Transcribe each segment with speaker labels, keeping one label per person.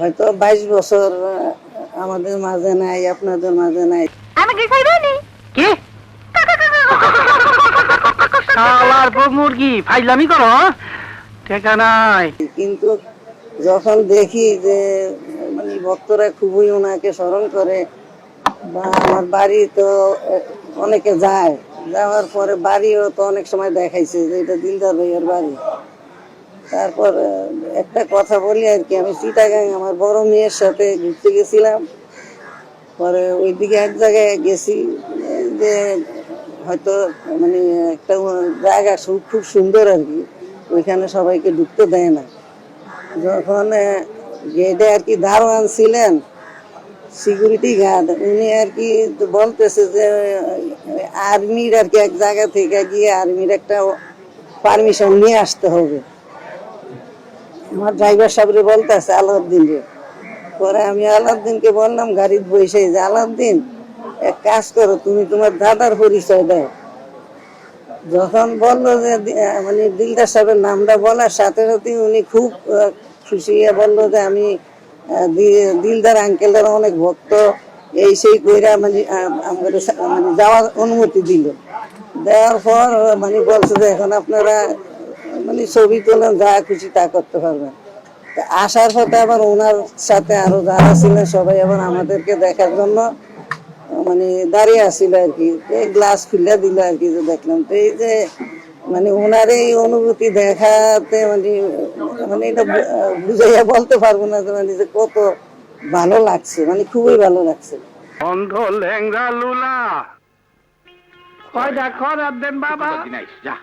Speaker 1: হয়তো বাইশ বছর আমাদের মাঝে নাই আপনাদের মাঝে নাই।
Speaker 2: আমি কি খাইবানি
Speaker 3: কি? শালার বউ মুরগি ফাইলামি করো টেকা নাই।
Speaker 1: কিন্তু যখন দেখি যে মানে ভক্তরা খুবই ওনাকে স্মরণ করে বা আমার বাড়ি তো অনেকে যায়। যাওয়ার পরে বাড়িও তো অনেক সময় দেখাইছে যে এটা দিলদার ভাইয়ের বাড়ি। তারপর একটা কথা বলি আর কি, আমি চিটাগাং আমার বড় মেয়ের সাথে ঘুরতে গেছিলাম। পরে ওইদিকে এক জায়গায় গেছি, যে হয়তো মানে একটা জায়গা খুব সুন্দর আর কি, ওইখানে সবাইকে ঢুকতে দেয় না। যখন গেটে আর কি দারোয়ান ছিলেন সিকিউরিটি গার্ড উনি আর কি বলতেছে যে আর্মির আর কি এক জায়গা থেকে গিয়ে আর্মির একটা পারমিশন নিয়ে আসতে হবে। আমার ড্রাইভার সাহেবরে বলতেছে, আলাউদ্দিন রে। পরে আমি আলাউদ্দিনকে বললাম, গাড়ির বসে যে, আলাউদ্দিন, এক কাজ করো, তুমি তোমার দাদার পরিচয় দাও। যখন বলল যে মানে দিলদার সাহেবের নামটা বলার সাথে সাথে উনি খুব খুশি হয়ে বলল যে, আমি দিলদার আঙ্কেলের অনেক ভক্ত, এই সেই কইরা মানে আমাদের মানে যাওয়ার অনুমতি দিল। দেওয়ার পর মানে বলছে যে, এখন আপনারা মানে ছবি তোলেন যা খুশি তা করতে পারবেন আসার পথে আবার ওনার সাথে আরও যারা ছিলেন সবাই আবার আমাদেরকে দেখার জন্য মানে দাঁড়িয়ে আসছিল আর কি। গ্লাস খুলে দিল আর কি যে দেখলাম। তো এই যে মানে ওনার এই অনুভূতি দেখাতে মানে মানে এটা বুঝাইয়া বলতে পারব না যে মানে যে কত ভালো লাগছে মানে খুবই ভালো লাগছে।
Speaker 3: অন্ধ ল্যাংরা লুলা। কয়টা করার দেন বাবা।
Speaker 4: যা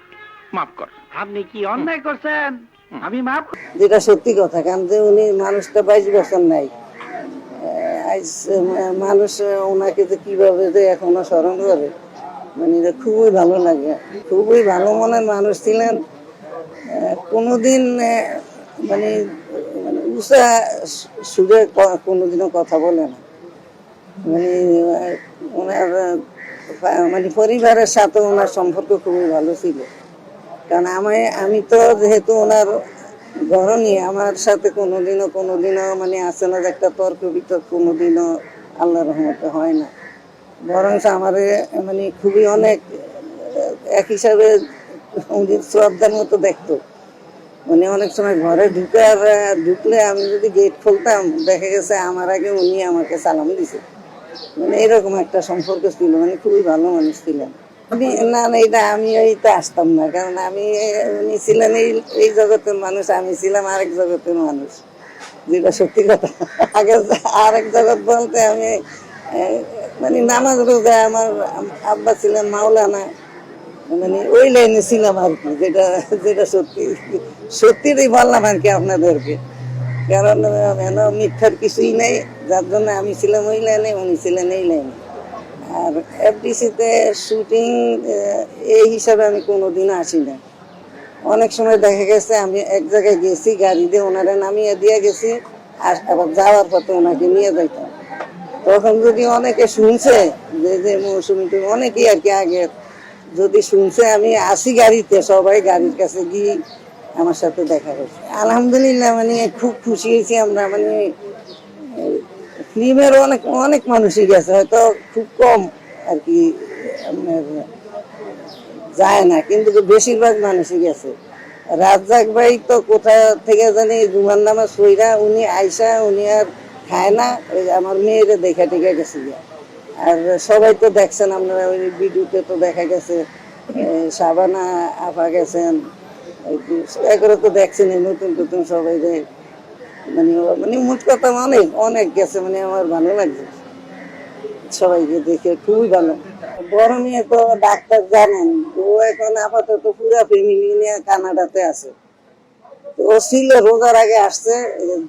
Speaker 4: মাফ কর।
Speaker 3: আপনি কি অন্যায় করছেন? আমি মাফ
Speaker 1: যেটা সত্যি কথা কারণ যে উনি মানুষটা বাইশ বছর নাই। মানুষ ওনাকে যে কীভাবে যে এখনও স্মরণ করে মানে খুবই ভালো লাগে। খুবই ভালো মনের মানুষ ছিলেন। কোনোদিন মানে মানে উষা সুরে কোনোদিনও কথা বলে না। মানে ওনার মানে পরিবারের সাথে ওনার সম্পর্ক খুবই ভালো ছিল। কারণ আমি আমি তো যেহেতু ওনার গরনি আমার সাথে কোনোদিনও কোনোদিনও মানে আসে না যে একটা তর্ক বিতর্ক কোনোদিনও আল্লাহ রহমতে হয় না। বরং আমার মানে খুবই অনেক, এক হিসাবে উনি শ্রদ্ধার মতো দেখতো। মানে অনেক সময় ঘরে ঢুকে আর, ঢুকলে আমি যদি গেট খুলতাম, দেখা গেছে আমার আগে উনি আমাকে সালাম দিছে। মানে এরকম একটা সম্পর্ক ছিল মানে খুবই ভালো মানুষ ছিলেন। আমি, না না এটা আমি এইটা আসতাম না। কারণ আমি উনি ছিলেন এই এই জগতের মানুষ, আমি ছিলাম আরেক জগতের মানুষ। যেটা সত্যি কথা। আগে আরেক জগৎ বলতে আমি মানে নামাজ রোজা আমার আম- আব্বা ছিলেন মাওলানা। মানে ওই লাইনে ছিলাম আর কি, যেটা যেটা সত্যি সত্যিটাই বললাম আর কি আপনাদেরকে। কারণ মিথ্যার কিছুই নেই। যার জন্য আমি ছিলাম ওই লাইনে, উনি ছিলেন এই লাইনে। আর এফডিসিতে শুটিং এই হিসাবে আমি কোনো দিন আসি না অনেক সময় দেখা গেছে আমি এক জায়গায় গেছি, গাড়ি দিয়ে ওনারে নামিয়ে দিয়ে গেছি, আর আবার যাওয়ার পথে ওনাকে নিয়ে যাইতাম। তখন যদি অনেকে শুনছে যে যে মৌসুমি তুমি অনেকেই আর কি আগে যদি শুনছে, আমি আসি গাড়িতে, সবাই গাড়ির কাছে গিয়ে আমার সাথে দেখা হয়েছে আলহামদুলিল্লাহ মানে খুব খুশি হয়েছি আমরা মানে ফিল্মের অনেক অনেক মানুষই গেছে হয়তো খুব কম আর কি যায় না কিন্তু বেশিরভাগ মানুষই গেছে রাজ্জাক ভাই তো কোথা থেকে জানি জুমার নামা সইরা উনি আইসা উনি আর খায় না ওই আমার মেয়েরে দেখা টেকে গেছে। আর সবাই তো দেখছেন আপনারা ওই ভিডিওতে তো দেখা গেছে এ, শাবানা আপা গেছেন একরে তো দেখছেন নতুন নতুন সবাই মানে মানে মোট কথা অনেক অনেক গেছে মানে আমার ভালো লাগছে। সবাইকে দেখে খুবই ভালো। মেয়ে তো ডাক্তার জানেন, ও এখন আপাতত পুরো ফ্যামিলি নিয়ে কানাডাতে আছে। ও ছিল, রোজার আগে আসছে,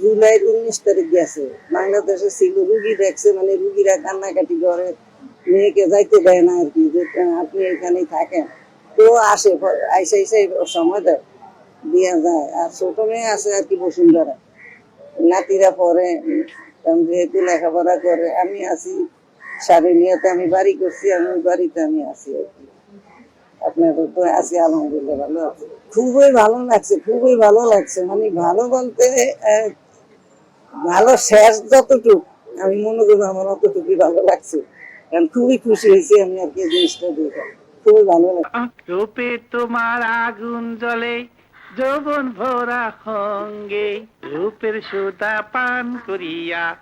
Speaker 1: জুলাই উনিশ তারিখ গেছে। বাংলাদেশে ছিল, রুগী দেখছে মানে রুগীরা কান্নাকাটি করে, মেয়েকে যাইতে দেয় না আর কি, যে আপনি এখানেই থাকেন। তো আসে, আইসা আইসা সময় দেয়, দিয়া যায়। আর ছোট মেয়ে আছে আর কি বসুন্ধরা নাতিরা পরে যেহেতু লেখাপড়া করে, আমি আছি সারেনিয়াতে আমি বাড়ি করছি, আমি বাড়িতে আমি আছি আর কি। তো আলহামদুলিল্লাহ ভালো খুবই ভালো লাগছে, খুবই ভালো লাগছে মানে ভালো বলতে ভালো শেষ যতটুক, আমি মনে আমার অতটুকুই ভালো লাগছে। কারণ খুবই খুশি হয়েছি আমি আর কি জিনিসটা দেখে। খুবই ভালো লাগছে।
Speaker 3: তোমার আগুন জ্বলে যৌবন ভরা সঙ্গে রূপের সুতা পান করিয়া